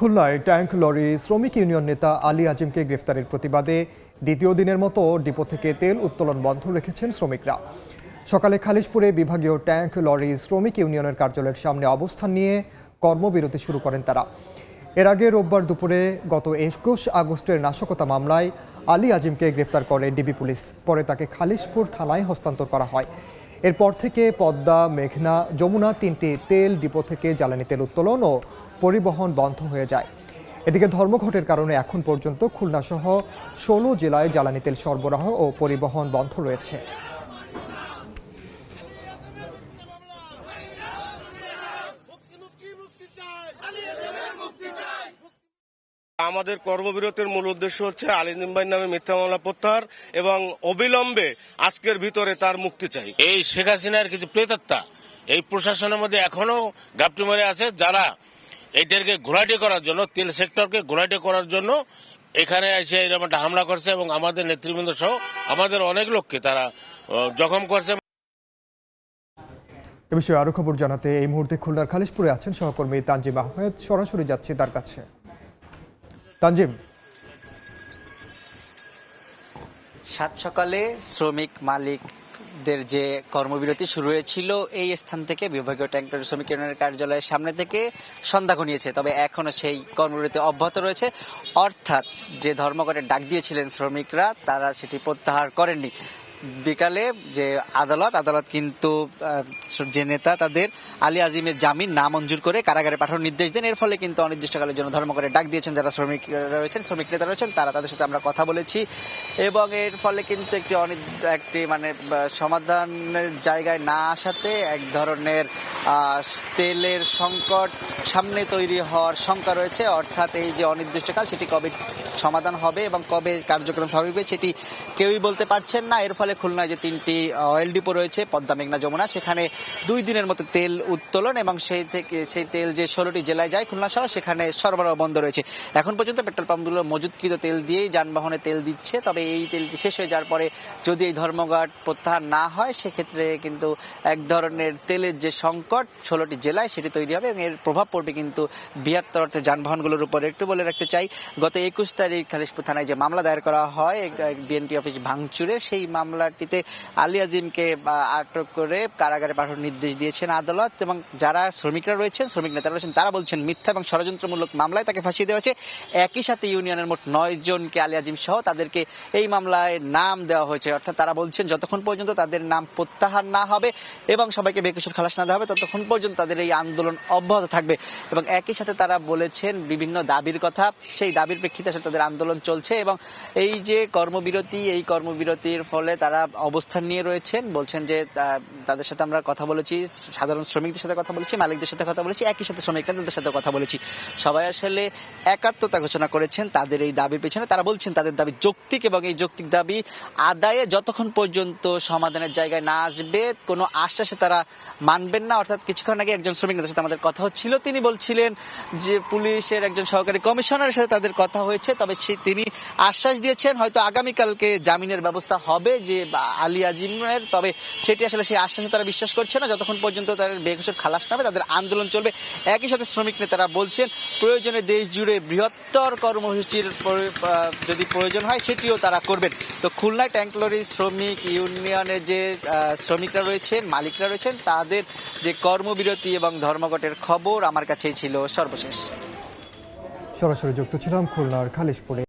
খুলনায় tank lorry শ্রমিক union নেতা আলী আজিমকে গ্রেফতারের প্রতিবাদে দ্বিতীয় দিনের মতো ডিপো থেকে তেল উত্তোলন বন্ধ রেখেছেন শ্রমিকরা। সকালে খালিশপুরে বিভাগীয় ট্যাঙ্ক লরি শ্রমিক ইউনিয়নের কার্যালয়ের সামনে অবস্থান নিয়ে কর্মবিরতি শুরু করেন তারা। এর আগে রোববার দুপুরে গত একুশ আগস্টের নাশকতা মামলায় আলী আজিমকে গ্রেফতার করে ডিবি পুলিশ। পরে তাকে খালিশপুর থানায় হস্তান্তর করা হয়। এরপর থেকে পদ্মা, মেঘনা, যমুনা তিনটি তেল ডিপো থেকে জ্বালানি তেল উত্তোলন ও পরিবহন বন্ধ হয়ে যায়। এদিকে ধর্মঘটের কারণে এখন পর্যন্ত খুলনাসহ ষোলো জেলায় জ্বালানি তেল সরবরাহ ও পরিবহন বন্ধ রয়েছে। আমাদের কর্মবিরতির মূল উদ্দেশ্য হচ্ছে আলিদিন ভাই নামে মিথ্যা মামলা প্রত্যাহার এবং অবিলম্বে আজকের ভিতরে তার মুক্তি চাই। এই শেখ হাসিনার কিছু প্রেতাত্মা এই প্রশাসনের মধ্যে এখনও গাপটি মারে আছে যারা এইটাকে ঘোলাটে করার জন্য তেল সেক্টরকে ঘোলাটে করার জন্য এখানে এসে এরকম একটা হামলা করছে এবং আমাদের নেতৃবৃন্দ সহ আমাদের অনেক লোককে তারা জখম করছে। এ বিষয়ে আরও খবর জানাতে এই মুহূর্তে খুলনার খালিশপুরে আছেন সহকর্মী তানজিম আহমেদ। সরাসরি যাচ্ছি তার কাছে। তানজিম। সাত সকালে শ্রমিক মালিক দের যে কর্মবিরতি শুরু হয়েছিল, এই স্থান থেকে বিভাগীয় ট্যাঙ্কার শ্রমিক ইউনিয়নের কার্যালয়ের সামনে থেকে সন্ধ্যা ঘনিয়েছে, তবে এখনও সেই কর্মবিরতি অব্যাহত রয়েছে। অর্থাৎ যে ধর্মঘটের ডাক দিয়েছিলেন শ্রমিকরা, তারা সেটি প্রত্যাহার করেননি। বিকালে যে আদালত আদালত কিন্তু যে নেতা তাদের আলী আজিমের জামিন না মঞ্জুর করে কারাগারে পাঠানোর নির্দেশ দেন। এর ফলে কিন্তু অনির্দিষ্টকালের জন্য ধর্মঘটের ডাক দিয়েছেন যারা শ্রমিক রয়েছেন, শ্রমিক নেতা রয়েছেন, তারা তাদের সাথে আমরা কথা বলেছি। এবং এর ফলে কিন্তু একটি একটি মানে সমাধানের জায়গায় না আসাতে এক ধরনের তেলের সংকট সামনে তৈরি হওয়ার শঙ্কা রয়েছে। অর্থাৎ এই যে অনির্দিষ্টকাল, সেটি কবে সমাধান হবে এবং কবে কার্যক্রম স্বাভাবিক হবে, সেটি কেউই বলতে পারছেন না। এর ফলে খুলনায় যে তিনটি অয়েল ডিপো রয়েছে, পদ্মা মেঘনা যমুনা, সেখানে দুই দিনের মতো তেল উত্তোলন এবং সেই থেকে, সেই তেল যে ষোলোটি জেলায় যায় খুলনা সহ সেখানে সরবরাহ বন্ধ রয়েছে। এখন পর্যন্ত পেট্রোল পাম্পগুলো মজুদকৃত তেল দিয়েই যানবাহনে তেল দিচ্ছে, তবে এই তেলটি শেষ হয়ে যাওয়ার পরে যদি এই ধর্মঘট প্রত্যাহার না হয়, সেক্ষেত্রে কিন্তু এক ধরনের তেলের যে সংকট ষোলোটি জেলায়, সেটি তৈরি হবে এবং এর প্রভাব পড়বে কিন্তু বৃহত্তর অর্থে যানবাহনগুলোর উপর। একটু বলে রাখতে চাই, গত একুশ তারিখ খালিশপুর থানায় যে মামলা দায়ের করা হয় বিএনপি অফিস ভাঙচুরে সেই মামলাটিতে আলী আজিমকে আটক করে কারাগারে পাঠানোর নির্দেশ দিয়েছেন আদালত এবং যারা শ্রমিকরা রয়েছেন, শ্রমিক নেতারা রয়েছেন, তারা বলছেন মিথ্যা এবং ষড়যন্ত্রমূলক মামলায় তাকে ফাঁসিয়ে দেওয়া হয়েছে। একই সাথে ইউনিয়নের মোট নয় জনকে আলী আজিম সহ তাদেরকে এই মামলায় নাম দেওয়া হয়েছে। অর্থাৎ তারা বলছেন, যতক্ষণ পর্যন্ত তাদের নাম প্রত্যাহার না হবে এবং সবাইকে বেকসুর খালাস না দেওয়া হবে, ততক্ষণ পর্যন্ত তাদের এই আন্দোলন অব্যাহত থাকবে। এবং একই সাথে তারা বলেছেন বিভিন্ন দাবির কথা, সেই দাবির প্রেক্ষিতে তাদের আন্দোলন চলছে এবং এই যে কর্মবিরতি, এই কর্মবিরতির ফলে তারা অবস্থান নিয়ে রয়েছেন বলছেন যে তাদের সাথে আমরা কথা বলেছি, সাধারণ শ্রমিকদের সাথে কথা বলেছি, মালিকদের সাথে কথা বলেছি, একই সাথে শ্রমিক নেতাদের সাথে কথা বলেছি। সবাই আসলে একাত্মতা ঘোষণা করেছেন, তাদের এই দাবির পেছনে। তারা বলছেন তাদের দাবি যৌক্তিক এবং এই যৌক্তিক দাবি আদায়ে যতক্ষণ পর্যন্ত সমাধানের জায়গায় না আসবে, কোনো আশ্বাসে তারা মানবেন না। অর্থাৎ কিছুক্ষণ আগে একজন শ্রমিক নেতার সাথে আমাদের কথা হচ্ছিল। তিনি বলছিলেন যে, পুলিশের একজন সহকারী কমিশনারের সাথে তাদের কথা হয়েছে, তবে তিনি আশ্বাস দিয়েছেন, হয়তো আগামীকালকে জামিনের ব্যবস্থা হবে যে আলী আজিমের, তবে সেটি আসলে সেই আশ্বাসে তারা বিশ্বাস করছে না। যতক্ষণ পর্যন্ত তাদের বেকসুর খালাস না হবে তাদের আন্দোলন চলবে। একই সাথে শ্রমিক নেতারা বলছেন, প্রয়োজনে দেশ জুড়ে বৃহত্তর কর্মসূচির যদি প্রয়োজন হয়, সেটিও তারা করবেন। তো খুলনায় ট্যাঙ্কলরি শ্রমিক ইউনিয়নের যে শ্রমিকরা রয়েছেন, মালিকরা রয়েছেন, তাদের যে কর্মবিরতি এবং ধর্মঘটের খবর আমার কাছেই ছিল। সর্বশেষ। সরাসরি যুক্ত ছিলাম খুলনার খালিশপুরে।